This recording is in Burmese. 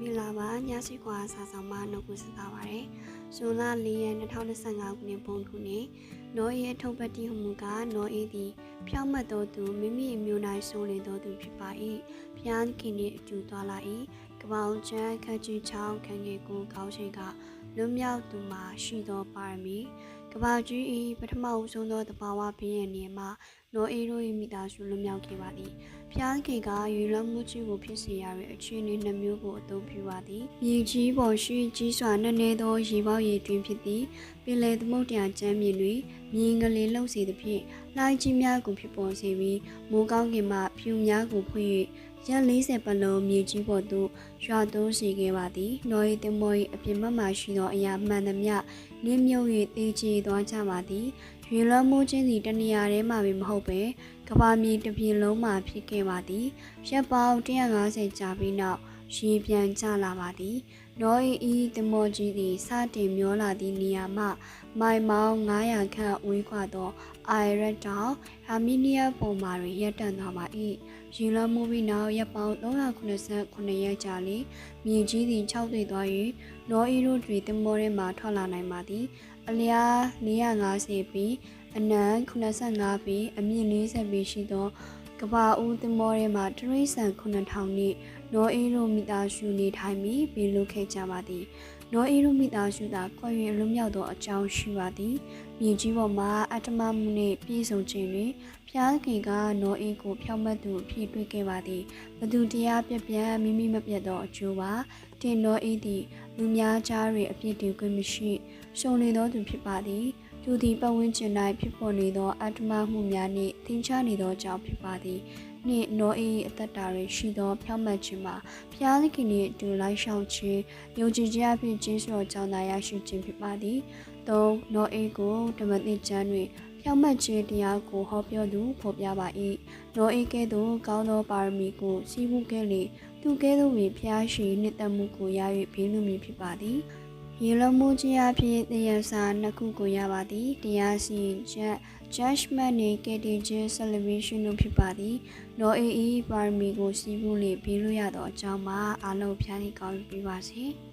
မင်္ဂလာပါညစီကွာစာဆောင်မနှုတ်ကူစကားပါရယ်ဇွန်လ၄ရက်2025ခုနှစ်ပုံထုနေ့နောအေးထုတ်ပတ်တိဟုမူကနောအေးသည်ဖြောင်းမတ်တော်သူမိမိအမျိုးနိုင်ဆိုးလင်တော်သူဖြစ်ပါ၏ဖျားခင်နှင့်အတူသွားလာ၏ကပောင်ချမ်းခက်ကြီးချောင်းခံငယ်ကိုကောင်းရှိကလွတ်မြောက်သူမှာရှိသောပါရမီကဘာကြီး၏ပထမဦးဆုံးသောတဘာဝဘင်းရဲ့နေမှာ နောအေးတို့၏မိသားစုလွတ်မြောက်ခဲ့ပါသည်ဖျားခင်ကယူလွန်မှုကြီးကိုဖြစ်စေရတဲ့အခြေအနေနှမျိုးကိုအသုံးပြုပါသည်မြေကြီးပေါ်ရှိကြီးစွာနက်နဲသောရေပေါက်ရည်တွင်ဖြစ်သည်ပင်လယ်သမုဒ္ဒရာကျမ်းမြေတွင်မြင်းကလေးလှုပ်စေသဖြင့်လှိုင်းကြီးများကိုဖြစ်ပေါ်စေပြီးမိုးကောင်းကင်မှဖြူများကိုဖွင့်၍ရက်40ပတ်လုံးမြေကြီးပေါ်သို့ရွာသွန်းစေခဲ့ပါသည်။နော်ရီတင်မော်၏အပြင်ဘက်မှရှိသောအရာမှန်သမျှနင်းမြုပ်၍တေးချေသွားကြပါသည်။ ရွေလွှမ်းမိုးခြင်းသည်တနေရာထဲမှပင်မဟုတ်ပဲကဘာမြေတစ်ပြင်လုံးမှဖြစ်ခဲ့ပါသည်။ရက်ပေါင်း150ကြာပြီးနောက်ရေပြန်ကျလာပါသည်။နော်ဤဤတမောကြီးသည်စတင်မျောလာသည့်နေရာမှမိုင်မောင်း900ခန့်ဝေးခွာသောအိုင်ရက်တောင်ဟာမီနီးယားပုံမာတွင်ရပ်တန့်သွားပါ၏။ရေလွှမ်းမိုးပြီးနောက်ရက်ပေါင်း389ရက်ကြာလျှင်မြေကြီးသည်၆သိသွား၍နော်ဤတို့တွင်တမောထဲမှထွက်လာနိုင်ပါသည်။ အလျား450ပြီးအနံ85ပြီးအမြင့်40ပြီးရှိသောကဘာဦးသင်္ဘောထဲမှာတရိษံ9000နှင့် နောအေးတို့မိသားစုနေထိုင်ပြီးဘေးလုခဲ့ကြပါသည်နောအေးတို့မိသားစုသာခွင့်ရလွတ်မြောက်သောအကြောင်းရှိပါသည်မြေကြီးပေါ်မှာအတ္တမမှုနှင့်ပြည့်စုံခြင်းတွင်ဖျားခင်ကနောအေးကိုဖြောင့်မတ်သူအဖြစ်တွေ့ခဲ့ပါသည်ဘသူတရားပြပြမိမိမပြတ်သောအကျိုးပါတင်နောအေးသည်လူများကြားတွင်အပြစ်တင်ခွင့်မရှိရှုံနေသောသူဖြစ်ပါသည် သူသည်ပတ်ဝန်းကျင်၌ဖြစ်ပေါ်နေသောအတ္တမမှုများနှင့်သင်ချနေသောကြောင့်ဖြစ်ပါသည်နှင့်နောအေးအသက်တာတွင်ရှိသောဖြောင့်မတ်ခြင်းမှာဖျားသခင်နှင့်အတူလိုက်ရှောက်ခြင်းယုံကြည်ခြင်းအဖြစ်ကျေးဇူးတော်ကြောင့်သာရရှိခြင်းဖြစ်ပါသည်။သုံးနောအေးကိုဓမ္မသစ်ကျမ်းတွင်ဖြောင့်မတ်ခြင်းတရားကိုဟောပြောသူဖော်ပြပါ၏။နောအေးကဲ့သို့ကောင်းသောပါရမီကိုစီးပူးခဲ့လေသူကဲ့သို့ပင်ဖျားရှိနှစ်သက်မှုကိုရ၍ဘေးလူမီဖြစ်ပါသည်။ ရေလုံးမှုကြီးအဖြစ်တရားစာနှစ်ခုကိုရပါသည်တရားစီချက် judgment နဲ့ KTJ celebration တို့ဖြစ်ပါသည်။ No AE ပါရမီကိုစီးပူးလေပြီးလို့ရသောအကြောင်းမှာအားလုံးဖျားနေကောင်းပြပါစေ။